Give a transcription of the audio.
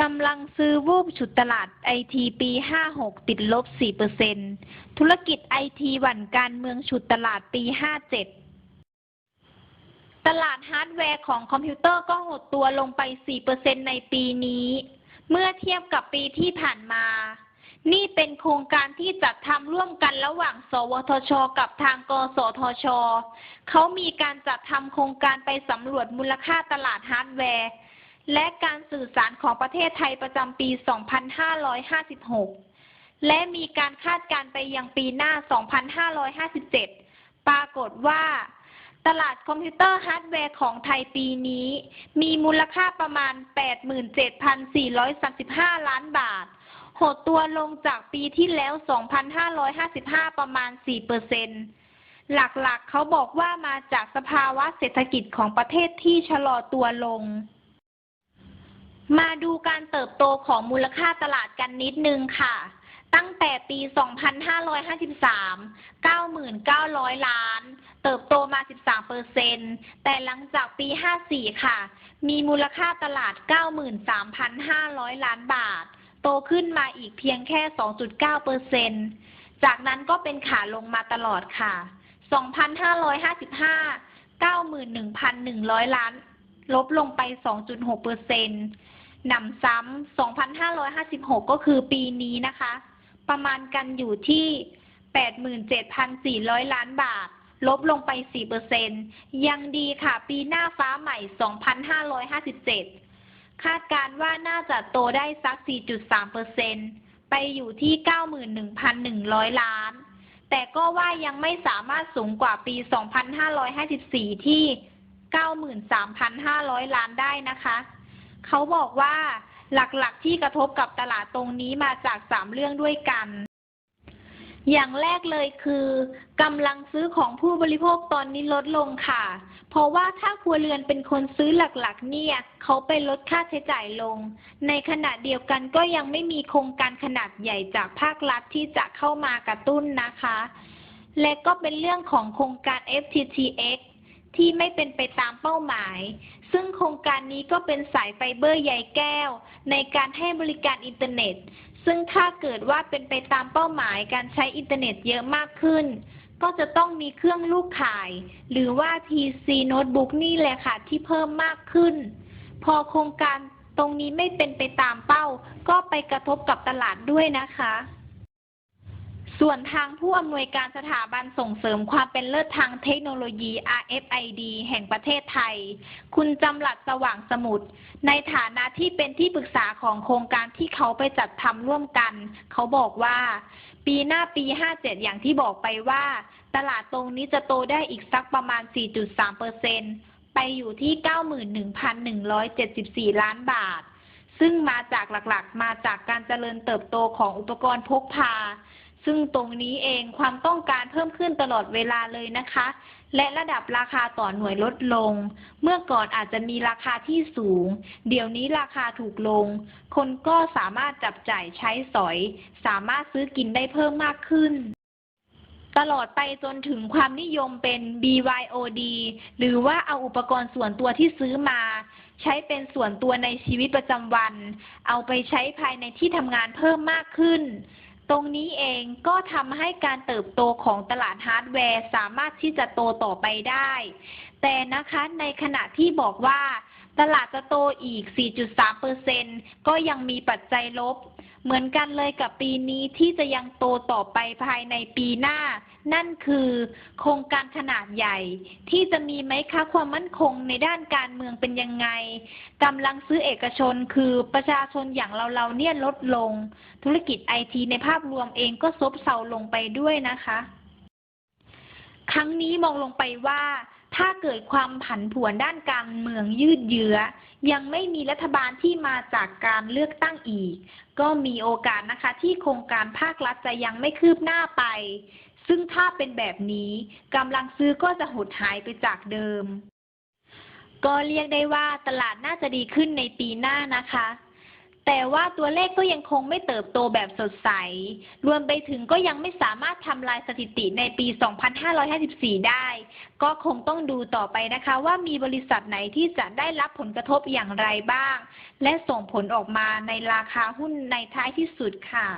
กำลังซื้อวูบฉุดตลาดไอทีปี56ติดลบ4%ธุรกิจไอทีหวั่นการเมืองฉุดตลาดปี57ตลาดฮาร์ดแวร์ของคอมพิวเตอร์ก็หดตัวลงไป4%ในปีนี้ เมื่อเทียบกับปีที่ผ่านมา นี่เป็นโครงการที่จัดทำร่วมกันระหว่าง สวทช กับทางกสทช เขามีการจัดทำโครงการไปสำรวจมูลค่าตลาดฮาร์ดแวร์ และการสื่อสารของประเทศไทยประจำปี 2556 และมีการคาดการไปยังปีหน้า 2557 ปรากฏว่า ตลาดคอมพิวเตอร์ฮาร์ดแวร์ของไทยปีนี้ มีมูลค่าประมาณ 87,435 ล้านบาท หดตัวลงจากปีที่แล้ว 2,555 ประมาณ4%หลักๆ เขาบอกว่ามาจากสภาวะเศรษฐกิจของประเทศที่ชะลอตัวลง มาดูการเติบโตของมูลค่าตลาดกันนิดนึงค่ะ ตั้งแต่ปี 2553 9,900 ล้าน เติบโตมา 13เปอร์เซ็นแต่หลังจากปี 54 ค่ะ มีมูลค่าตลาด 93,500 ล้านบาท โตขึ้นมาอีกเพียงแค่ 2.9เปอร์เซ็นจากนั้นก็เป็นขาลงมาตลอดค่ะ 2,555 91,100 ล้าน ลบลงไป 2.6เปอร์เซ็น หนำซ้ำ 2,556 ก็คือปีนี้นะคะ ประมาณกันอยู่ที่ 87,400 ล้านบาท ลบลงไป4เปอร์เซ็นยังดีค่ะ ปีหน้าฟ้าใหม่ 2,557 คาดการว่าน่าจะโตได้สัก 4.3เปอร์เซ็นไปอยู่ที่ 91,100 ล้าน แต่ก็ว่ายังไม่สามารถสูงกว่าปี 2,554 ที่ 93,500 ล้านได้นะคะ เขาบอกว่าหลักๆที่กระทบกับตลาดตรงนี้มาจากสามเรื่องด้วยกัน อย่างแรกเลยคือกำลังซื้อของผู้บริโภคตอนนี้ลดลงค่ะ เพราะว่าถ้าครัวเรือนเป็นคนซื้อหลักๆ เนี่ย เขาไปลดค่าใช้จ่ายลง ในขณะเดียวกันก็ยังไม่มีโครงการขนาดใหญ่จากภาครัฐที่จะเข้ามากระตุ้นนะคะ และก็เป็นเรื่องของโครงการ FTTX ที่ไม่เป็นไปตามเป้าหมาย ซึ่งโครงการนี้ก็เป็นสายไฟเบอร์ใยแก้ว ในการให้บริการอินเทอร์เน็ต ซึ่งถ้าเกิดว่าเป็นไปตามเป้าหมายการใช้อินเทอร์เน็ตเยอะมากขึ้น ก็จะต้องมีเครื่องลูกข่าย หรือว่า PC โน้ตบุ๊กนี่แหละค่ะที่เพิ่มมากขึ้น พอโครงการตรงนี้ไม่เป็นไปตามเป้า ก็ไปกระทบกับตลาดด้วยนะคะ ส่วนทางผู้อำนวยการสถาบันส่งเสริมความเป็นเลิศทางเทคโนโลยี RFID แห่งประเทศไทย คุณจำหลัดสว่างสมุทรในฐานะที่เป็นที่ปรึกษาของโครงการที่เขาไปจัดทำร่วมกัน เขาบอกว่า ปีหน้าปี 57 อย่างที่บอกไปว่า ตลาดตรงนี้จะโตได้อีกสักประมาณ 4.3เปไปอยู่ที่ 91,174 ล้านบาท ซึ่งมาจากหลักๆ มาจากการเจริญเติบโตของอุปกรณ์พกพา ซึ่งตรงนี้เองความต้องการเพิ่มขึ้นตลอดเวลาเลยนะคะ และระดับราคาต่อหน่วยลดลง เมื่อก่อนอาจจะมีราคาที่สูง เดี๋ยวนี้ราคาถูกลง คนก็สามารถจับจ่ายใช้สอย สามารถซื้อกินได้เพิ่มมากขึ้น ตลอดไปจนถึงความนิยมเป็น BYOD หรือว่าเอาอุปกรณ์ส่วนตัวที่ซื้อมา ใช้เป็นส่วนตัวในชีวิตประจำวัน เอาไปใช้ภายในที่ทำงานเพิ่มมากขึ้น ตรงนี้เองก็ทำให้การเติบโตของตลาดฮาร์ดแวร์สามารถที่จะโตต่อไปได้ แต่นะคะในขณะที่บอกว่า ตลาดจะโตอีก 4.3เปอร์เซ็นก็ยังมีปัจจัยลบ เหมือนกันเลยกับปีนี้ที่จะยังโตต่อไปภายในปีหน้า นั่นคือโครงการขนาดใหญ่ ที่จะมีไหมคะความมั่นคงในด้านการเมืองเป็นยังไงกำลังซื้อเอกชนคือประชาชนอย่างเราเราเนี่ยลดลง ธุรกิจไอทีในภาพรวมเองก็ซบเซาลงไปด้วยนะคะ ครั้งนี้มองลงไปว่า ถ้าเกิดความผันผวนด้านการเมืองยืดเยื้อ ยังไม่มีรัฐบาลที่มาจากการเลือกตั้งอีก ก็มีโอกาสนะคะ ที่โครงการภาครัฐจะยังไม่คืบหน้าไป ซึ่งถ้าเป็นแบบนี้กำลังซื้อก็จะหดหายไปจากเดิม ก็เรียกได้ว่าตลาดน่าจะดีขึ้นในปีหน้านะคะ แต่ว่าตัวเลขก็ยังคงไม่เติบโตแบบสดใส รวมไปถึงก็ยังไม่สามารถทำลายสถิติในปี 2554 ได้ ก็คงต้องดูต่อไปนะคะ ว่ามีบริษัทไหนที่จะได้รับผลกระทบอย่างไรบ้าง และส่งผลออกมาในราคาหุ้นในท้ายที่สุดค่ะ